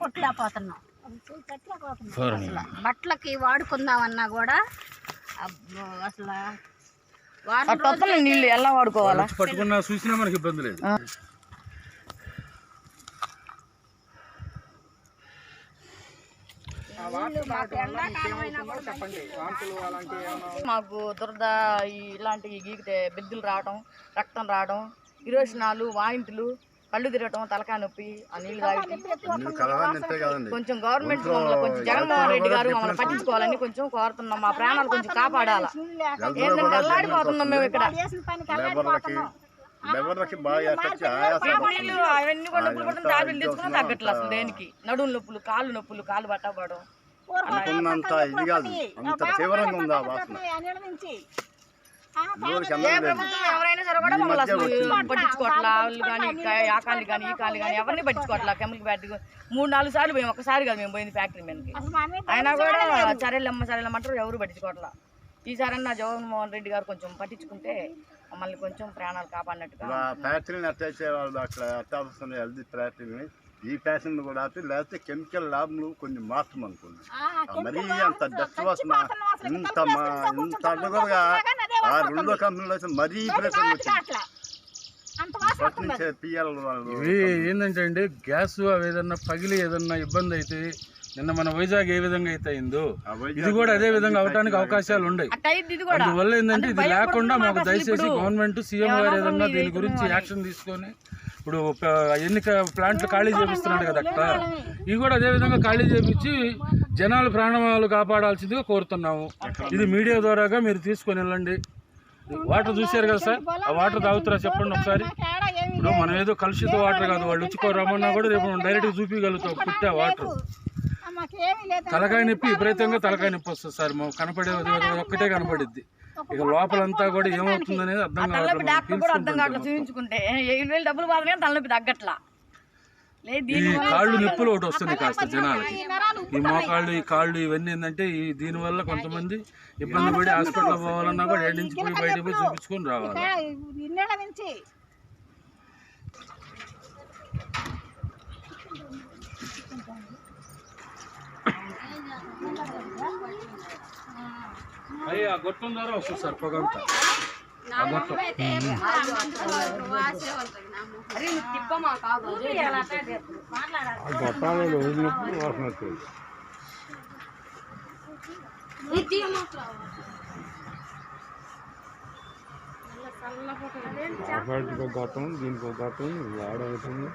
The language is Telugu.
కొట్టలేకపోతున్నాం. అసలు బట్టలకి వాడుకుందామన్నా కూడా అబ్బో, అసలు వారం నీళ్ళు ఎలా వాడుకోవాలా? పట్టుకున్నా చూసినా మనకి ఇబ్బంది లేదు. మాకు దురద ఈ ఇలాంటి గీకితే బెద్దులు రావడం రక్తం రావడం ఇరోషనాలు వాయింతులు కళ్ళు తిరగటం తలకాయ నొప్పి ఆ నీళ్ళు తాగి కొంచెం గవర్నమెంట్ కొంచెం జగన్మోహన్ రెడ్డి గారు మమ్మల్ని పట్టించుకోవాలని కొంచెం కోరుతున్నాం. మా ప్రాణాలు కొంచెం కాపాడాలా? ఏంటంటే అల్లాడిపోతున్నాం మేము ఇక్కడ. అవన్నీ కూడా నొప్పులు పడుతుంది తగ్గట్లేదు అసలు దేనికి? నడుము నొప్పులు కాళ్ళు నొప్పులు కాళ్ళు పట్టబడడం ఉన్నంత ఇది కాదు. అంత తీవ్రంగా ఉంది వాసన. పట్టించుకోవట్లా వాళ్ళు కానీ ఆ కాళ్ళు కానీ ఈ కాళ్ళు కానీ ఎవరిని పట్టించుకోవట్లా కెమికల్ ఫ్యాక్టరీ మూడు నాలుగు సార్లు పోయాం. ఒకసారి కాదు మేము పోయింది ఫ్యాక్టరీ మీదకి. అయినా కూడా సరేలమ్మ సరేలమ్మ అంటారు. ఎవరు పట్టించుకోవట్లా ఈసారన్నా జగన్మోహన్ రెడ్డి గారు కొంచెం పట్టించుకుంటే మమ్మల్ని కొంచెం ప్రాణాలు కాపాడినట్టుగా ఫ్యాక్టరీని అటాచ్ వాళ్ళు అక్కడ అట్టాల్సిన హెల్తీ ఫ్యాక్టరీని. ఈ ఫ్యాక్టరీని కూడా ఆపి లేకపోతే కెమికల్ ల్యాబ్లు కొన్ని మార్చం అనుకోండి. మరీ అంత డస్ట్ వాసన ఇంత మా ఇంత అడ్డగోలుగా ఆ రెండో కంపెనీలో అయితే మరీ ప్రెషర్ వచ్చింది. ఇవి ఏంటంటే అండి గ్యాస్ అవి ఏదన్నా పగిలి ఏదన్నా ఇబ్బంది అయితే నిన్న మన వైజాగ్ ఏ విధంగా అయితే అయిందో ఇది కూడా అదే విధంగా అవడానికి అవకాశాలు ఉన్నాయి. అందువల్ల ఏంటంటే ఇది లేకుండా మాకు దయచేసి. గవర్నమెంట్ సీఎం గారు ఏదన్నా దీని గురించి. యాక్షన్ తీసుకొని ఇప్పుడు ఎన్ని ఎన్నిక ప్లాంట్లు ఖాళీ చేపిస్తున్నాడు కదా అక్కడ ఇవి కూడా అదే విధంగా ఖాళీ చేపించి జనాల ప్రాణాలు కాపాడాల్సిందిగా కోరుతున్నాము. ఇది మీడియా ద్వారాగా మీరు తీసుకొని వెళ్ళండి. వాటర్ చూశారు కదా సార్? ఆ వాటర్ తాగుతారా చెప్పండి ఒకసారి. ఇప్పుడు మనం ఏదో కలుషిత వాటర్ కాదు వాళ్ళు వచ్చుకో రమ్మన్నా కూడా రేపు మనం డైరెక్ట్గా చూపించగలుగుతాం పుట్టే వాటర్. తలకాయ నొప్పి విపరీతంగా తలకాయ నొప్పి వస్తుంది సార్. మాకు కనపడేది ఒక్కటే కనపడిద్ది. ఇక లోపలంతా కూడా ఏమవుతుంది అనేది అర్థం తలనొప్పి డాక్టర్ కూడా అర్థం కావట్లేదు చూపించుకుంటే. ఏడు వేలు డబ్బులు బాధ కానీ తలనొప్పి తగ్గట్లా. ఈ కాళ్ళు నొప్పులు ఒకటి వస్తుంది కాస్త జనాలకి. ఈ మోకాళ్ళు ఈ కాళ్ళు ఇవన్నీ ఏంటంటే ఈ దీనివల్ల కొంతమంది ఇబ్బంది పడి హాస్పిటల్ పోవాలన్నా కూడా ఏడు నుంచి పోయి బయటకు పోయి చూపించుకొని రావాలి. అయ్యి ఆ గొట్టం ద్వారా వస్తుంది సార్ పొగంతా ఆ గొట్టం గొట్టం దీనికి ఒక గొట్టం వాడవుతుంది